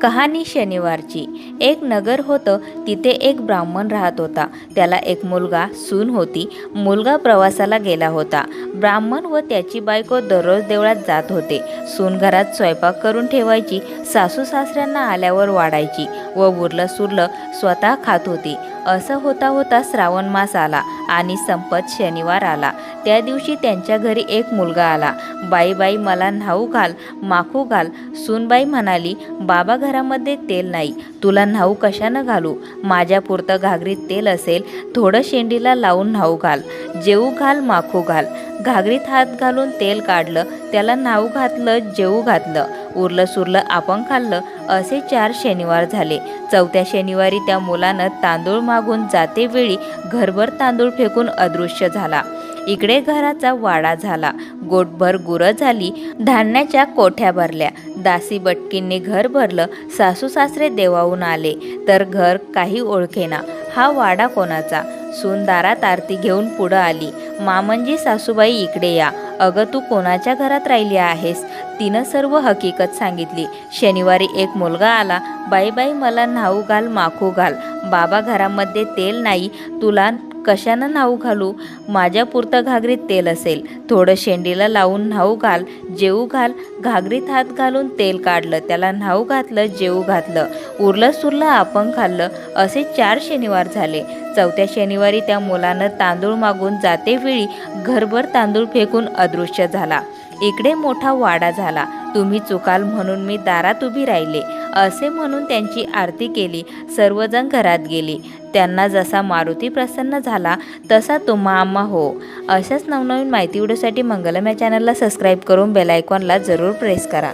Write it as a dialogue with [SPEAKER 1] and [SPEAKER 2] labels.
[SPEAKER 1] कहाणी शनिवारची. एक नगर होतं तिथे एक ब्राह्मण राहत होता. त्याला एक मुलगा सून होती. मुलगा प्रवासाला गेला होता. ब्राह्मण व त्याची बायको दररोज देवळात जात होते. सून घरात स्वयंपाक करून ठेवायची सासू सासऱ्यांना आल्यावर वाढायची व उरलं सुरलं स्वतः खात होती. असं होता होता श्रावण मास आला आणि संपत शनिवार आला. त्या दिवशी त्यांच्या घरी एक मुलगा आला. बाई बाई मला न्हाऊ घाल माखू घाल. सूनबाई म्हणाली बाबा घरामध्ये तेल नाही. तुला न्हाऊ कशानं घालू? माझ्या पुरतं घागरीत तेल असेल थोडं शेंडीला लावून न्हाऊ घाल. जेऊ घाल माखू घाल. घागरीत हात घालून तेल काढलं. त्याला न्हाऊ घातलं जेऊ घातलं. उरलं सुरलं आपण खाल्लं. असे चार शनिवार झाले. चौथ्या शनिवारी त्या मुलानं तांदूळ मागून जाते वेळी घरभर तांदूळ फेकून अदृश्य झाला. इकडे घराचा वाडा झाला. गोटभर गुरं झाली. धान्याच्या कोठ्या भरल्या. दासी बटकींनी घर भरलं. सासू सासरे देवाहून आले. तर घर काही ओळखेना. हा वाडा कोणाचा? सून दारात आरती घेऊन पुढं आली. मामंजी सासूबाई इकडे या. अगं तू कोणाच्या घरात राहिली आहेस? तिनं सर्व हकीकत सांगितली. शनिवारी एक मुलगा आला बाई बाई मला न्हाऊ घाल माखू घाल. बाबा घरामध्ये तेल नाही. तुला कशानं न्हाऊ घालू? माझ्या पुरतं घागरीत तेल असेल. थोडं शेंडीला लावून न्हाऊ घाल. जेऊ घाल. घागरीत हात घालून तेल काढलं. त्याला न्हाऊ घातलं जेऊ घातलं. उरलं सुरलं आपण खाल्लं. असे चार शनिवार झाले. चौथ्या शनिवारी त्या मुलानं तांदूळ मागून जाते वेळी घरभर तांदूळ फेकून अदृश्य झाला. इकडे मोठा वाडा झाला. तुम्ही चुकाल म्हणून मी दारात उभी राहिले. असे म्हणून त्यांची आरती केली. सर्वजण घरात गेली. त्यांना जसा मारुती प्रसन्न झाला तसा तुम्हा आम्हा हो. अशाच नवनवीन माहिती व्हिडिओसाठी मंगलम या चॅनलला सबस्क्राईब करून बेलायकॉनला जरूर प्रेस करा.